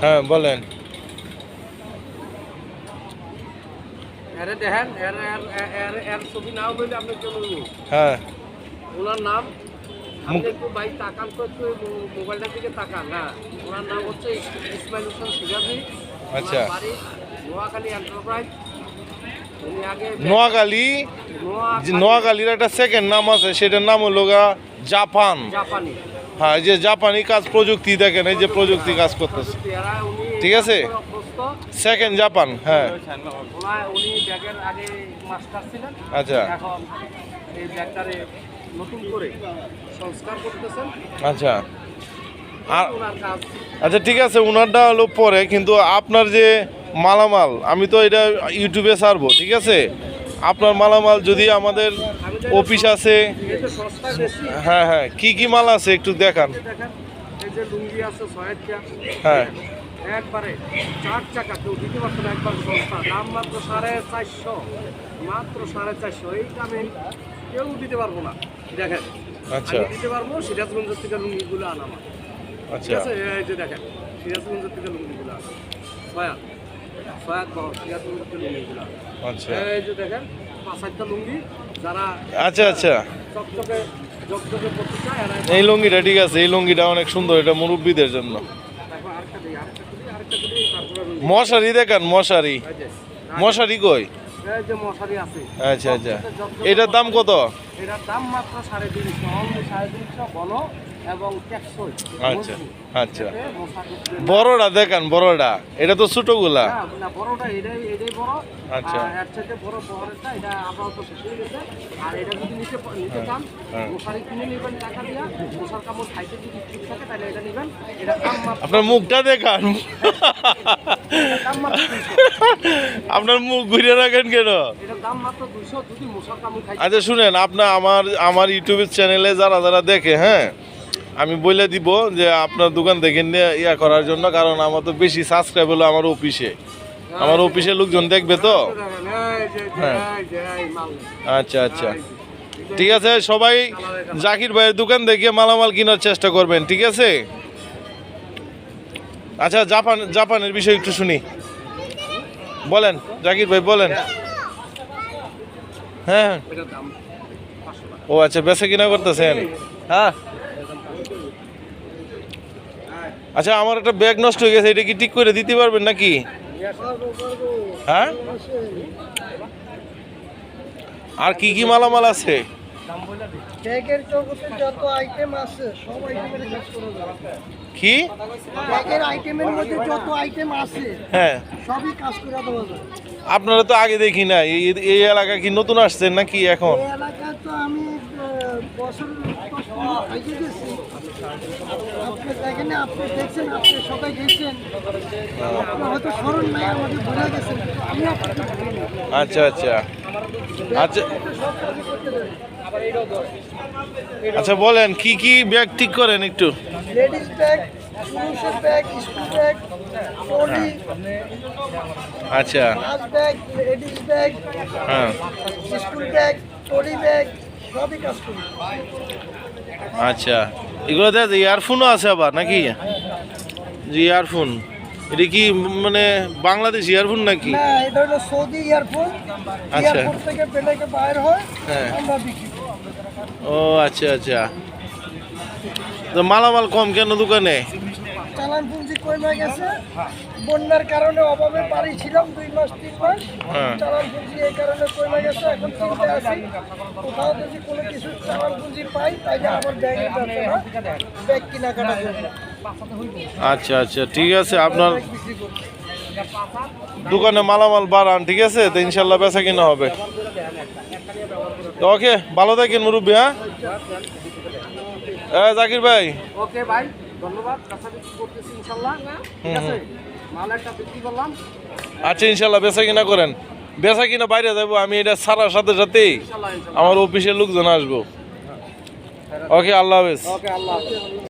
হ্যাঁ বলেন। দেখেন ছবি নাও বলে আপনি চলে হ্যাঁ। ওনার নাম? একটু ভাই তাকান তো একটু মোবাইলটার দিকে তাকান হ্যাঁ ওনার নাম হচ্ছে ইসমাইল হোসেন আচ্ছা। বাড়ি নোয়াখালী এন্টারপ্রাইজ নোয়াখালী? নোয়াখালীর একটা সেকেন্ড নাম আছে সেটার নাম হলো গা জাপান। জাপানি। হ্যাঁ যে জাপানি কাজ প্রযুক্তি দেখেন, এই যে প্রযুক্তি কাজ করতেছে। ঠিক আছে? সেকেন্ড জাপান হ্যাঁ। আচ্ছা। আচ্ছা। আর আচ্ছা ঠিক আছে ওনারটা হলো পরে, কিন্তু আপনার যে মালামাল, আমি তো এটা ইউটিউবে ছাড়বো, ঠিক আছে? আপনার মালামাল যদি আমাদের অফিস আছে হ্যাঁ হ্যাঁ কি কি মাল আছে একটু দেখান। দেখেন এই যে লুঙ্গি আছে ছয়েরটা হ্যাঁ। একবারে চার চাকা কেউ দিতে পারতো না একবার সস্তা। দাম মাত্র সাড়ে চারশো মাত্র সাড়ে চারশো। এই দামে কেউ দিতে পারব না। দেখেন আচ্ছা। আমি দিতে পারব সিরাজগঞ্জের থেকে লুঙ্গিগুলো আনা আমার। আচ্ছা। এই যে দেখেন থেকে লুঙ্গিগুলো আনা। আচ্ছা। এই যে দেখেন পাঁচ লুঙ্গি যারা আচ্ছা আচ্ছা। চকচকে জকজকে পড়তে চায় এই লুঙ্গিটা ঠিক আছে এই লুঙ্গিটা অনেক সুন্দর এটা মুরব্বীদের জন্য। মশারি দেখান মশারি। মশারি কই? আচ্ছা আচ্ছা। এটার দাম কত? এটার দাম মাত্র সাড়ে তিনশো সাড়ে তিনশো ঘন এবং টেকসই। আচ্ছা আচ্ছা। বড়টা দেখান বড়টা। এটা তো ছোটগুলা। না, বড়টা এটাই এটাই বড়। আচ্ছা। এর চাইতে বড় বহরেরটা এটা আপাতত গেছে। আর এটা যদি নিতে নিতে চান হ্যাঁ। মশারি কিনে নেবেন টাকা দিয়া। মশার কামড় খাইতে যদি ঠিক থাকে তাহলে এটা নেবেন। এটা মাত্র আপনার মুখটা দেখান। আপনার মুখ ঘুরে রাখেন কেন? আচ্ছা শুনেন আপনার আমার আমার ইউটিউবের চ্যানেলে যারা যারা দেখে হ্যাঁ আমি বলে দিব যে আপনার দোকান থেকে ইয়া করার জন্য, কারণ আমার তো বেশি সাবস্ক্রাইব হলো আমার অফিসে আমার অফিসে লোকজন দেখবে তো? হ্যাঁ। আচ্ছা আচ্ছা। ঠিক আছে, সবাই জাকির ভাইয়ের দোকান থেকে মালামাল কেনার চেষ্টা করবেন, ঠিক আছে? আচ্ছা জাপান, জাপানের বিষয় একটু শুনি। বলেন, জাকির ভাই, বলেন। হ্যাঁ। ও আচ্ছা বেচা কিনা করতেছেন? হ্যাঁ। আচ্ছা আমার একটা ব্যাগ নষ্ট হয়ে গেছে এটা কি ঠিক করে দিতে পারবেন নাকি? হ্যাঁ? আর কি কি মালামাল আছে? দাম বলে দিই ব্যাগের জগতে যত আইটেম আছে সব আইটেমের কাজ করা যায় কি? ব্যাগের আইটেমের মধ্যে যত আইটেম আছে হ্যাঁ। সবই কাজ করে দেওয়া যায় আপনারা তো আগে দেখি না এই- এলাকা কি নতুন আসছেন নাকি এখন? এই এলাকায় তো আমি বছর আপনি দেখেন আপনি দেখছেন আপনি সবাই হয়তো স্মরণ নাই আমাদের ভুলে গেছেন আমি। আচ্ছা আচ্ছা। আচ্ছা। আচ্ছা বলেন কি কি ব্যাগ ঠিক করেন একটু? লেডিস ব্যাগ পুরুষের ব্যাগ স্কুল ব্যাগ ট্রলি আচ্ছা। ব্যাগ লেডিস ব্যাগ হ্যাঁ। স্কুল ব্যাগ ট্রলি ব্যাগ সবই কাজ করি আচ্ছা। এগুলো দেখ ইয়ারফোনও আছে আবার নাকি? যে ইয়ারফোন এটা কি মানে বাংলাদেশ ইয়ারফোন নাকি? এটা হলো সৌদি এয়ারপোর্ট আচ্ছা। থেকে বেটাকে বাইর হয় হ্যাঁ। আমরা বিক্রি ও আচ্ছা আচ্ছা। তো মালামাল কম কেন দোকানে? চালান পুঁজি কমে গেছে বন্যার কারণে অভাবে বাড়ি ছিলাম দুই মাস তিন মাস। হ্যাঁ। চালান পুঁজি এই কারণে কমে গেছে এখন চিন্তা আছি। কোথাও যদি কোনো কিছু চালান পুঁজি পাই তাইলে আমার ব্যাগের ব্যবসা ব্যাগ কেনাকাটা করব। আচ্ছা আচ্ছা ঠিক আছে আপনার ব্যাগ দোকানে মালামাল বাড়ান ঠিক আছে? তো ইনশাল্লাহ বেচা কিনা হবে। তো ওকে ভালো থাকেন মুরব্বী হ্যাঁ? হ্যাঁ জাকির ভাই। ওকে ভাই। ধন্যবাদ কাছা করতেছি ইনশাল্লাহ। ঠিক আছে? মাল একটা বিক্রি করলাম আচ্ছা ইনশাল্লাহ বেচা কিনা করেন। বেচা কিনা বাইরে যাব আমি এটা সারার সাথে সাথেই আমার অফিসের লোকজন আসব। ওকে আল্লাহ হাফেজ। ওকে আল্লাহ হাফেজ।